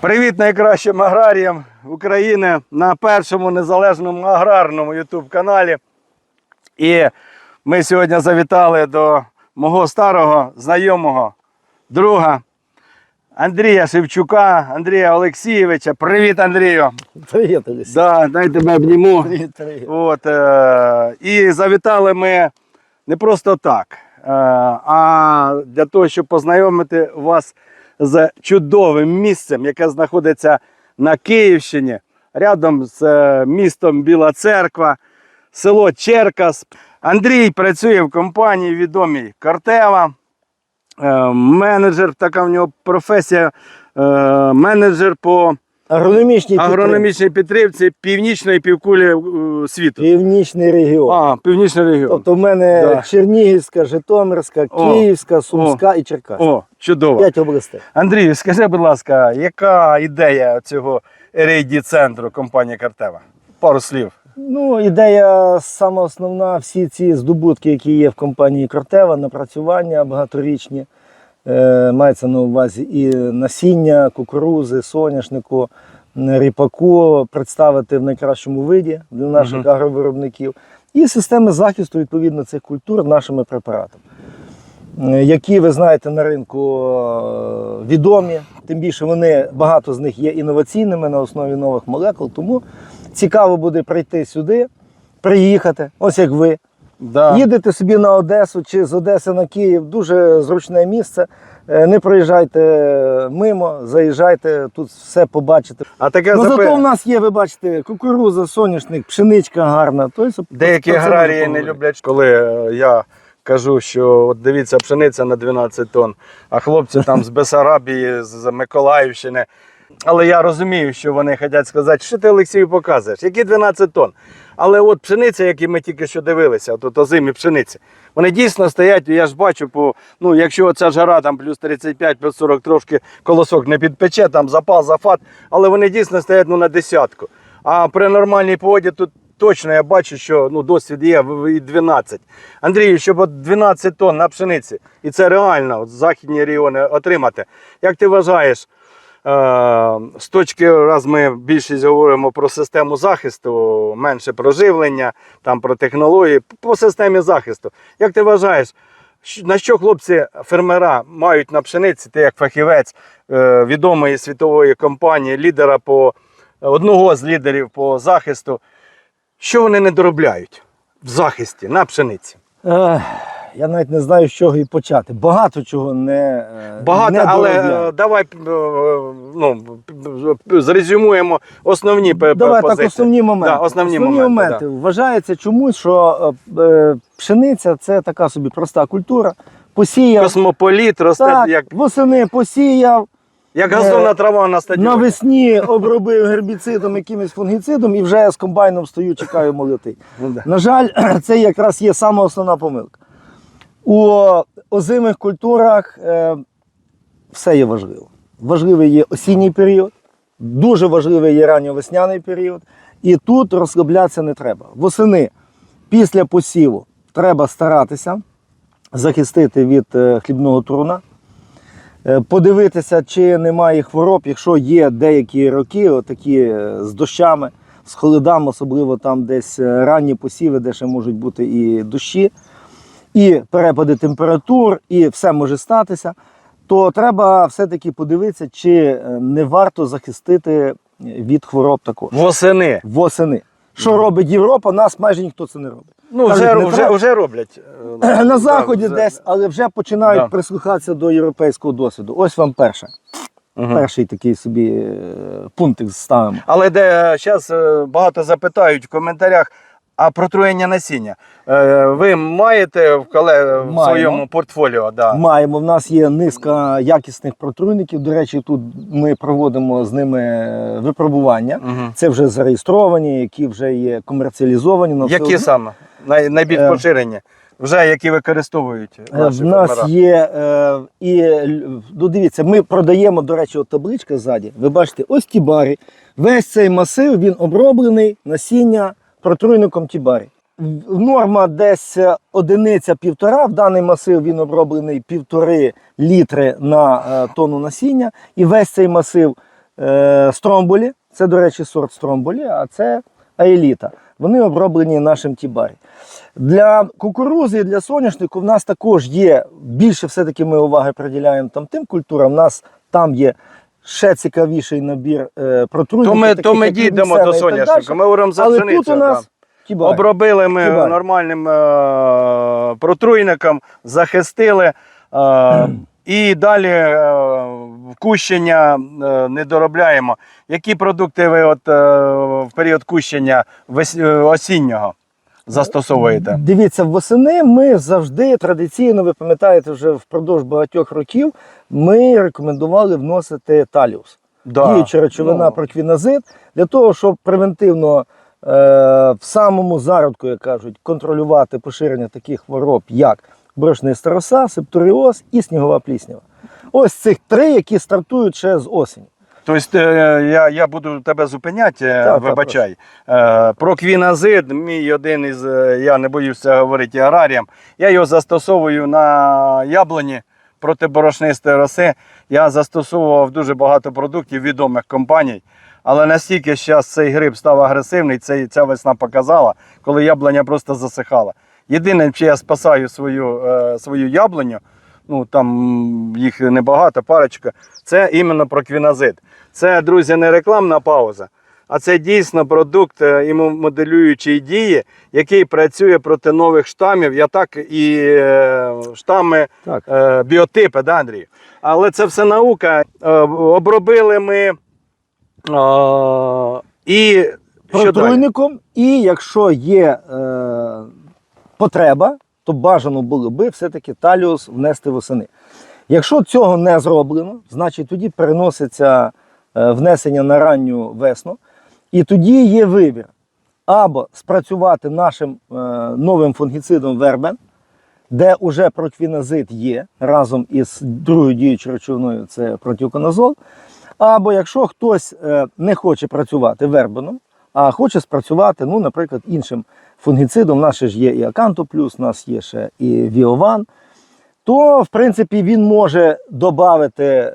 Привіт найкращим аграріям України на першому незалежному аграрному YouTube каналі. І ми сьогодні завітали до мого старого знайомого друга Андрія Шевчука, Андрія Олексійовича. Привіт, Андрію! Привіт, Олексій. Да, дай тебе обніму. Привіт, привіт. От, е, і завітали ми не просто так, е, а для того, щоб познайомити вас з чудовим місцем, яке знаходиться на Київщині, рядом з е, містом Біла Церква, село Черкас. Андрій працює в компанії відомій Кортева. Е, менеджер, така в нього професія, е, менеджер по Агрономічні агрономічній підтримці північної півкулі е, світу. Північний регіон. А, північний регіон. Тобто в мене Да. Чернігівська, Житомирська, О, Київська, Сумська і Черкаська. О, чудово. П'ять областей. Андрій, скажи, будь ласка, яка ідея цього rad центру компанії Картева? Пару слів. Ну, ідея саме основна, всі ці здобутки, які є в компанії Кортева, напрацювання багаторічні. Е, мається на увазі і насіння, кукурузи, соняшнику, ріпаку представити в найкращому виді для наших Мгм. агровиробників. І системи захисту відповідно цих культур нашими препаратами. Які ви знаєте на ринку е, відомі, тим більше вони багато з них є інноваційними на основі нових молекул. Тому цікаво буде прийти сюди, приїхати, ось як ви. Да. Їдете собі на Одесу чи з Одеси на Київ, дуже зручне місце. Е, Не проїжджайте мимо, заїжджайте, тут все побачите. А таке Ну запи- зато в нас є, ви бачите, кукуруза, соняшник, пшеничка гарна. Тобто, деякі аграрії не люблять, коли е, я кажу, що от дивіться, пшениця на 12 тонн, а хлопці там з Бесарабії, з Миколаївщини. Але я розумію, що вони хочуть сказати, що ти Олексію показуєш, які 12 тонн. Але от пшениця, які ми тільки що дивилися, тут озимі пшениці, вони дійсно стоять, я ж бачу, по, ну, якщо оця жара там плюс 35, плюс 40 трошки колосок не підпече, там запал, зафат, але вони дійсно стоять ну, на десятку. А при нормальній погоді тут точно я бачу, що ну, досвід є і 12. Андрію, щоб от 12 тонн на пшениці, і це реально от, західні регіони отримати. Як ти вважаєш, З точки, раз ми більшість говоримо про систему захисту, менше про живлення, там про технології, по системі захисту. Як ти вважаєш, на що хлопці фермера мають на пшениці, ти як фахівець е, відомої світової компанії, лідера по одного з лідерів по захисту, що вони не доробляють в захисті на пшениці? Я навіть не знаю, з чого і почати. Багато чого не е, Багато, не але е, давай е, ну, зрезюмуємо основні п- Давай позиції. так, основні моменти. Да, основні моменти, Вважається чомусь, що пшениця це така собі проста культура. Посіяв, Космополіт росте так, як, восени посіяв, як газонна трава на стадіоні. навесні обробив гербіцидом, якимось фунгіцидом і вже з комбайном стою, чекаю молоти. Ну. На жаль, це якраз є сама основна помилка. У озимих культурах е, все є важливо. Важливий є осінній період, дуже важливий є ранньовесняний період. І тут розслаблятися не треба. Восени після посіву треба старатися захистити від е, хлібного труна. Е, Подивитися, чи немає хвороб, якщо є деякі роки, отакі е, з дощами, з холодами, особливо там десь ранні посіви, де ще можуть бути і дощі, і перепади температур, і все може статися, то треба все-таки подивитися, чи е, не варто захистити від хвороб також Восени. восени. Що робить Європа, нас майже ніхто це не робить. Ну, Кажуть, вже, не вже, вже роблять. е, На заході вже. десь, але вже починають Да. прислухатися до європейського досвіду. Ось вам перше. Мгм. Перший такий собі е, пунктик ставимо. Але де зараз багато запитають в коментарях, а протруєння насіння. Е, Ви маєте в, коле, в своєму портфоліо? Да. Маємо, в нас є низка якісних протруйників. До речі, тут ми проводимо з ними е, випробування. Мгм. Це вже зареєстровані, які вже є комерціалізовані. на Які одно. саме? Най, найбільш Е, поширені? Вже які використовують наші В нас фермера? є е, і ну, дивіться, ми продаємо, до речі, от табличка ззаді. Ви бачите, ось тібарі. Весь цей масив він оброблений насіння протруйником тібарі. Норма десь е, одиниця півтора. В даний масив він оброблений півтори літри на е, тонну насіння. І весь цей масив е, стромболі. Це, до речі, сорт стромболі, а це аеліта. Вони оброблені нашим тібарі. Для кукурузи і для соняшнику в нас також є більше все-таки ми уваги приділяємо там тим культурам. У нас там є ще цікавіший набір е, протруйників. То ми, таких то ми як дійдемо до і так соняшника. далі. Ми говоримо за Але пшеницю. тут у нас да. Обробили ми Кібарі. нормальним е, протруйником, захистили. Е, і далі е, кущення е, не доробляємо. Які продукти ви от, е, в період кущення вес- е, осіннього застосовуєте? Дивіться, восени ми завжди традиційно, ви пам'ятаєте, вже впродовж багатьох років ми рекомендували вносити таліус. Да. Діюча речовина Ну, проквіназид, для того, щоб превентивно е, в самому зародку, як кажуть, контролювати поширення таких хвороб, як борошниста роса, септоріоз і снігова пліснява. Ось цих три, які стартують ще з осені. Тобто е, я, я буду тебе зупиняти, е, Так, так, вибачай. Е, Про квіназид, мій один із, я не боюся говорити аграріям, я його застосовую на яблуні проти борошнистої роси. Я застосовував дуже багато продуктів відомих компаній. Але настільки зараз цей гриб став агресивний, цей, ця весна показала, коли яблуня просто засихала. Єдине, що я спасаю свою, е, свою яблуню, ну там їх небагато, парочка, це іменно проквіназид. Це, друзі, не рекламна пауза, а це дійсно продукт е, імомоделюючої дії, який працює проти нових штамів, я так і е, штами Так. е, біотипи, да, Андрій? Але це все наука. Е, обробили ми е, і протруйником, і якщо є е, потреба, то бажано було би все-таки таліус внести восени. Якщо цього не зроблено, значить тоді переноситься е, внесення на ранню весну, і тоді є вибір. Або спрацювати нашим е, новим фунгіцидом вербен, де вже проквіназид є разом із другою діючою речовиною, це протиконазол. Або якщо хтось е, не хоче працювати вербеном, а хоче спрацювати, ну, наприклад, іншим фунгіцидом, у нас ще ж є і Аканто плюс, у нас є ще і Віован, то в принципі він може додати е,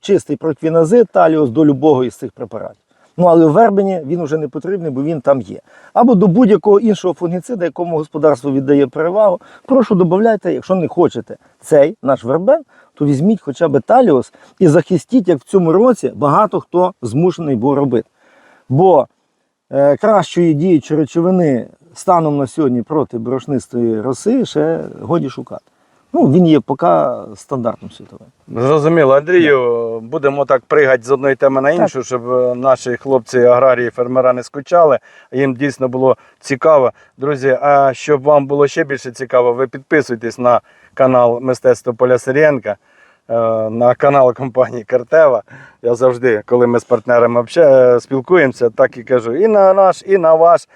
чистий проквіназид таліус до любого із цих препаратів. Ну, але в вербені він вже не потрібний, бо він там є. Або до будь-якого іншого фунгіцида, якому господарство віддає перевагу, прошу додавайте, якщо не хочете цей наш вербен, то візьміть хоча б таліус і захистіть, як в цьому році багато хто змушений був робити. Бо е, кращої діючої речовини станом на сьогодні проти борошнистої роси ще годі шукати. Ну, він є поки стандартом світовим. Зрозуміло, Андрію, будемо так пригати з одної теми на іншу, щоб е, наші хлопці, аграрії, фермера не скучали. Їм дійсно було цікаво. Друзі, а щоб вам було ще більше цікаво, ви підписуйтесь на канал Мистецтво Поля Сирієнка, е, на канал компанії Картева. Я завжди, коли ми з партнерами е, спілкуємося, так і кажу і на наш, і на ваш.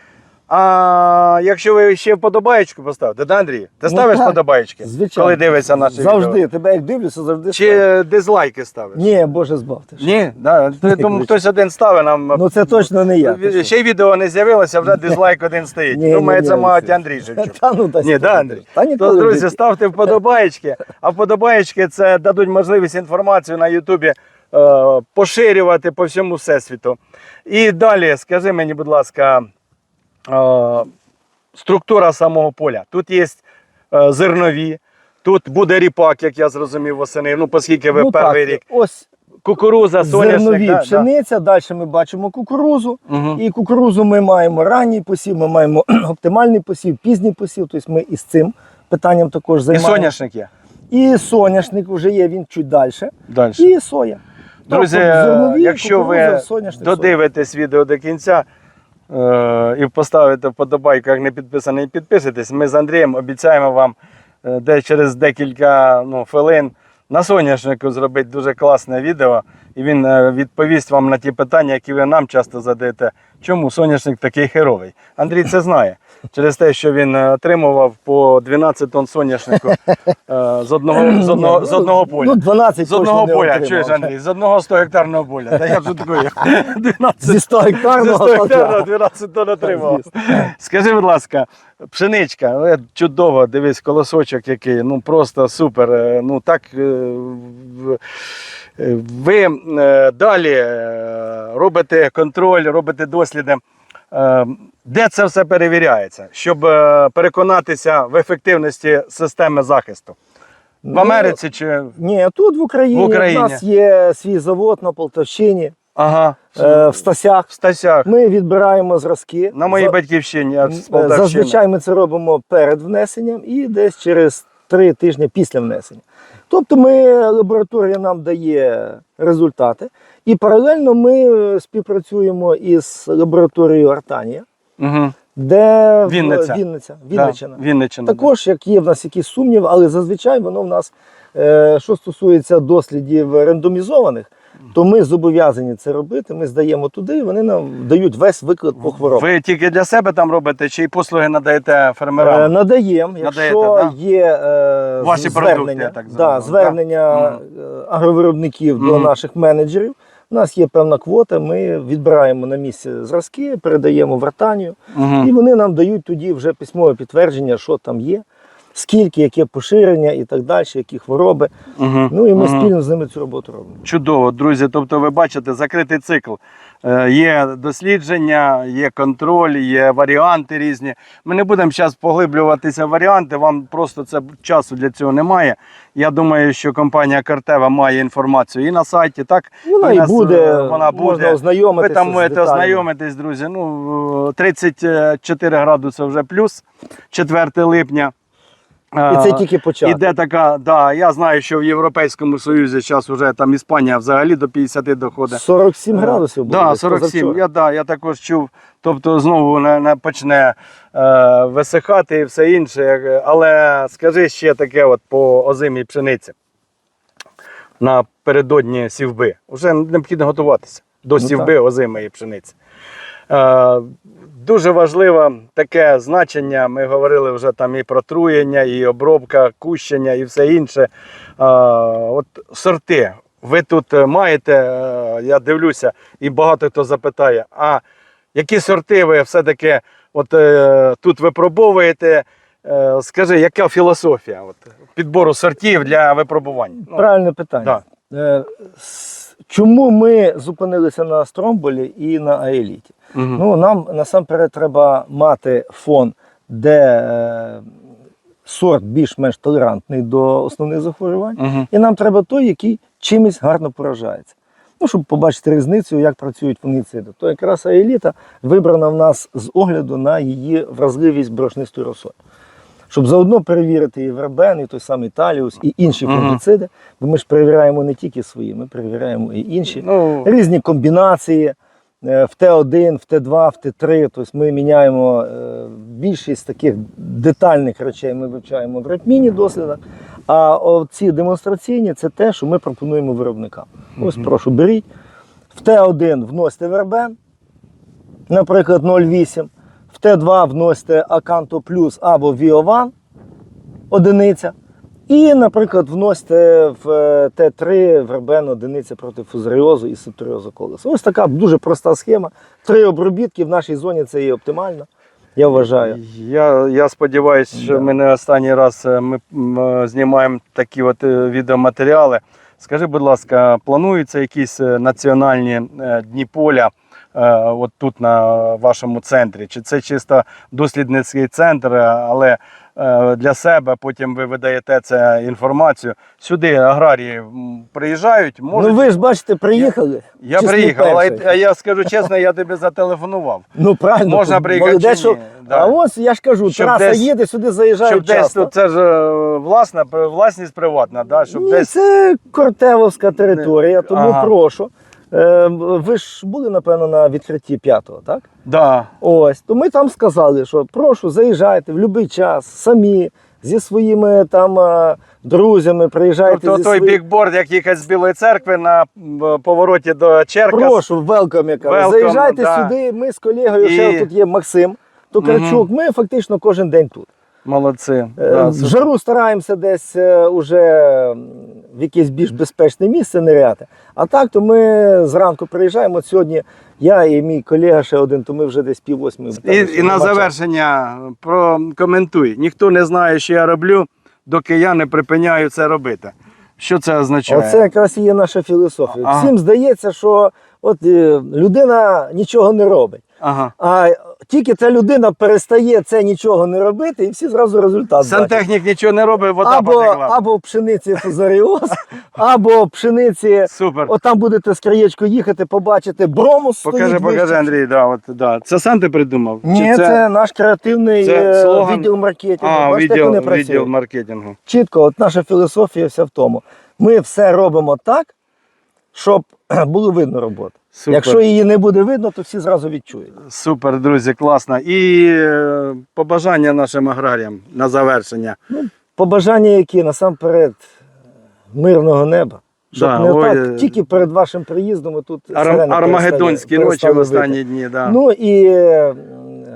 А якщо ви ще вподобаєчку поставите, да, Андрій? Ти Ну, ставиш вподобаєчки, Звичайно. коли дивишся наші Завжди. відео? Тебе як дивлюся, завжди. ставлю. Чи дизлайки ставиш? Ні, Боже збавте. Ні, да. Я думаю, хтось один ставить нам. Ну це точно не я. Ще й відео не з'явилося, вже дизлайк один стоїть. Ні, Думаю, ні, це ні, мабуть Андрій Шевчук. Та ну та Ні, да. Андрій? Та То, ніколи друзі, ставте вподобаєчки, а вподобаєчки це дадуть можливість інформацію на Ютубі е, поширювати по всьому всесвіту. І далі, скажи мені, будь ласка, структура самого поля. Тут є е, зернові, тут буде ріпак, як я зрозумів, восени. Ну, оскільки ви Ну, перший так, рік. Ось Кукуруза, соняшник. зернові да, да. пшениця, далі ми бачимо кукурузу. Мгм. І кукурузу ми маємо ранній посів, ми маємо оптимальний посів, пізній посів. Тобто ми із цим питанням також І соняшник є. І соняшник вже є, він чуть далі. Далі. І соя. Друзі, Тобто зернові, якщо ви соняшник, соя. додивитесь відео до кінця е- і поставите вподобайку, як не підписаний, підписуйтесь, ми з Андрієм обіцяємо вам е, де через декілька ну, хвилин на соняшнику зробити дуже класне відео, і він е, відповість вам на ті питання, які ви нам часто задаєте. Чому соняшник такий херовий? Андрій це знає. Через те, що він е, отримував по 12 тонн соняшнику е, з одного, з одного, з одного поля. Ну, 12 З одного точно не поля, отримав. чуєш, Андрій, з одного 100 гектарного поля. Та я вже такою 12 Зі 100 зі 100 гектарного так. 12 тонн отримав. Скажи, будь ласка, пшеничка, е, чудово, дивись, колосочок який, ну просто супер. е, Ну так е, в- е, ви е, далі е, робите контроль, робите досліди. Е, Де це все перевіряється, щоб е, переконатися в ефективності системи захисту? В Ну, Америці чи. Ні, тут в Україні, В Україні. у нас є свій завод на Полтавщині, Ага. е, в Стасях. В Стасях. Ми відбираємо зразки. На моїй За- батьківщині, я з Е, Полтавщини. Зазвичай ми це робимо перед внесенням і десь через три тижні після внесення. Тобто ми, лабораторія нам дає результати, і паралельно ми е, співпрацюємо із лабораторією Артанія, Угу. де Вінниця. Вінниця, Вінниччина. Да, Вінниччина. Також, як є в нас якісь сумніви, але зазвичай воно в нас, е, що стосується дослідів рандомізованих, то ми зобов'язані це робити. Ми здаємо туди, і вони нам дають весь виклад по хворобам. Ви тільки для себе там робите, чи й послуги надаєте Е, фермерам? Надаємо, якщо Надаєте, да? є е, Ваші звернення, продукти, так да, звернення е, агровиробників до Мгм. наших менеджерів. У нас є певна квота, ми відбираємо на місці зразки, передаємо в Артанію, Угу. і вони нам дають тоді вже письмове підтвердження, що там є, скільки, яке поширення і так далі, які хвороби. Угу. Ну і ми спільно з ними цю роботу робимо. Чудово, друзі. Тобто, ви бачите, закритий цикл. Е, Є дослідження, є контроль, є варіанти різні. Ми не будемо зараз поглиблюватися в варіанти. Вам просто це часу для цього немає. Я думаю, що компанія Картева має інформацію і на сайті, так Вона і і нас, буде, е, вона можна ознайомитися. Ви там можете ознайомитись, друзі. Ну, 34 градуси вже плюс, 4 липня. І це тільки початок. Іде така, да, я знаю, що в Європейському Союзі зараз вже там Іспанія взагалі до 50 доходить. 47 градусів було. Да, 47. Я, да, я також чув. Тобто знову не, не почне е, висихати і все інше. Але скажи ще таке от по озимій пшениці. Напередодні сівби. Вже необхідно готуватися до Ну, сівби озимої пшениці. Е, дуже важливе таке значення. Ми говорили вже там і про труєння, і обробка, кущення, і все інше. Е, от сорти. Ви тут е, маєте, я дивлюся, і багато хто запитає, а які сорти ви все-таки от, тут випробовуєте? Скажи, яка філософія от, підбору сортів для випробувань? Ну, Правильне питання. С- Чому ми зупинилися на стромболі і на аеліті? мгм. Ну, нам насамперед треба мати фон, де е, сорт більш-менш толерантний до основних захворювань, Мгм. і нам треба той, який чимось гарно поражається. Ну, щоб побачити різницю, як працюють фунгіциди. То якраз аеліта вибрана в нас з огляду на її вразливість борошнистої росою. Щоб заодно перевірити і вербен, і той самий таліус, і інші фунгіциди, бо ми ж перевіряємо не тільки свої, ми перевіряємо і інші Ну, різні комбінації е, в Т1, в Т2, в Т3. Тобто ми міняємо е, більшість таких детальних речей ми вивчаємо в ретміні дослідах. А ці демонстраційні це те, що ми пропонуємо виробникам. Ось прошу, беріть. В Т1 вносите вербен, наприклад, 0,8. В Т2 вносите Аканто плюс або Віован одиниця. І, наприклад, вносите в е, Т3 вербен одиниця проти фузаріозу і септоріозу колесу. Ось така дуже проста схема. Три обробітки в нашій зоні це є оптимально. Я вважаю. Я, я сподіваюся, що Да. ми не останній раз е, ми е, знімаємо такі от відеоматеріали. Скажи, будь ласка, плануються якісь національні дні поля от тут на вашому центрі? Чи це чисто дослідницький центр, е, але е, для себе потім ви видаєте це інформацію? Сюди аграрії приїжджають, можуть. Ну ви ж бачите, приїхали. я числі приїхав, перших. я, я скажу чесно, я тобі зателефонував. Ну правильно, Можна приїхати що- Да. А ось я ж кажу, Щоб траса десь- їде, сюди заїжджають Щоб десь тут це ж е, власна власність приватна, да? щоб Ні, десь це Кортевовська територія, тому Ага. прошу. Е, ви ж були, напевно, на відкритті п'ятого, так? да. Ось, то ми там сказали, що прошу, заїжджайте в будь-який час, самі, зі своїми там е, друзями, приїжджайте Тобто зі той своїм... бікборд, як їхати з Білої церкви на м, повороті до Черкас. Прошу, велком, я кажу. Welcome, Заїжджайте да. сюди, ми з колегою, І- ще тут є Максим Токарчук, ми фактично кожен день тут. Молодці. Е, Да, жару стараємося десь е, уже в якесь більш безпечне місце ниряти. А так, то ми зранку приїжджаємо. От сьогодні я і мій колега ще один, то ми вже десь пів восьми. і, і на завершення прокоментуй. Ніхто не знає, що я роблю, доки я не припиняю це робити. Що це означає? Оце якраз і є наша філософія. Всім здається, що от е, людина нічого не робить. Ага. А тільки ця людина перестає це нічого не робити, і всі зразу результат бачать. Сантехнік нічого не робить, вода Або, потекла. або в пшениці фузаріоз, або в пшениці. Супер. От там будете з краєчку їхати, побачите бромус. Покажи, стоїть покажи, вище. Андрій. Да, от, да. Це сам ти придумав? Ні, Чи це, наш креативний це е, слоган? відділ маркетингу. А, Бачите, як відділ, вони відділ маркетингу. Чітко, от наша філософія вся в тому. Ми все робимо так, щоб було видно роботу. Супер. Якщо її не буде видно, то всі зразу відчують. Супер, друзі, класно. І е, побажання нашим аграріям на завершення. Побажання які насамперед мирного неба. Щоб Да, не ой, так, е, тільки перед вашим приїздом тут Ар- сирени Армагеддонські ночі в останні вити. дні. Да. Ну і е,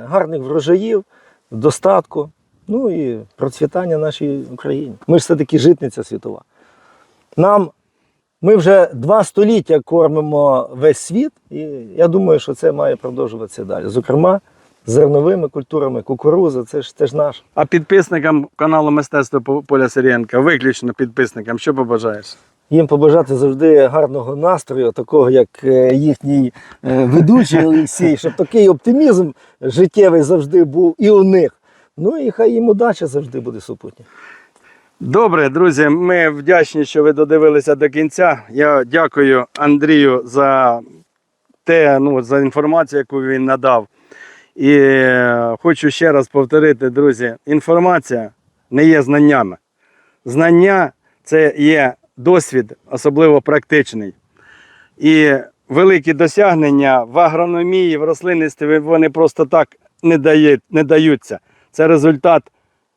гарних врожаїв, достатку, ну і процвітання нашій Україні. Ми ж все-таки житниця світова. Нам ми вже два століття кормимо весь світ, і я думаю, що це має продовжуватися далі. Зокрема, зерновими культурами, кукуруза, це ж, це ж наш. А підписникам каналу Мистецтво Поля Сирієнка, виключно підписникам, що побажаєш? Їм побажати завжди гарного настрою, такого як е, їхній е, ведучий Олексій, щоб такий оптимізм життєвий завжди був і у них. Ну і хай їм удача завжди буде супутня. Добре, друзі, ми вдячні, що ви додивилися до кінця. Я дякую Андрію за те, ну, за інформацію, яку він надав. І е, хочу ще раз повторити, друзі, інформація не є знаннями. Знання це є досвід, особливо практичний. І великі досягнення в агрономії, в рослинництві вони просто так не, дає, не даються. Це результат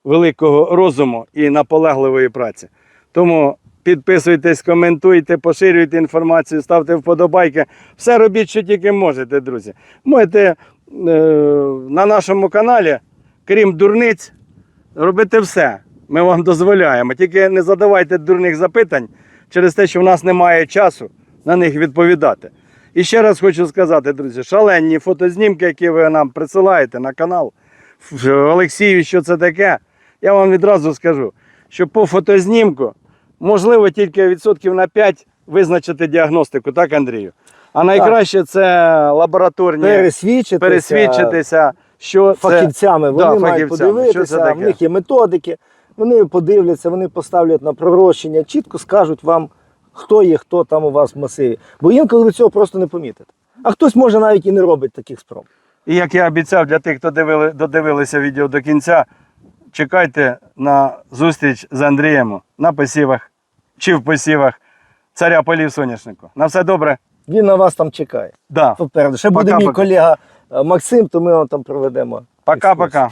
великого розуму і наполегливої праці. Тому підписуйтесь, коментуйте, поширюйте інформацію, ставте вподобайки. Все робіть, що тільки можете, друзі. Можете е, на нашому каналі, крім дурниць, робити все. Ми вам дозволяємо. Тільки не задавайте дурних запитань через те, що в нас немає часу на них відповідати. І ще раз хочу сказати, друзі, шалені фотознімки, які ви нам присилаєте на канал. Олексію, що це таке? Я вам відразу скажу, що по фотознімку можливо тільки відсотків на 5 визначити діагностику, так, Андрію? А найкраще це лабораторні Пересвідчитися, пересвідчитися, що це фахівцями. Вони Да, мають фахівцями. Що це подивитися, таке? в них є методики. Вони подивляться, вони поставлять на пророщення, чітко скажуть вам, хто є, хто там у вас в масиві. Бо інколи ви цього просто не помітите. А хтось може навіть і не робить таких спроб. І як я обіцяв для тих, хто дивили, додивилися відео до кінця, чекайте на зустріч з Андрієм на посівах чи в посівах царя полів соняшнику. На все добре? Він на вас там чекає. Да. Попереду. Ще буде мій пока. колега е, Максим, то ми його там проведемо. Пока-пока.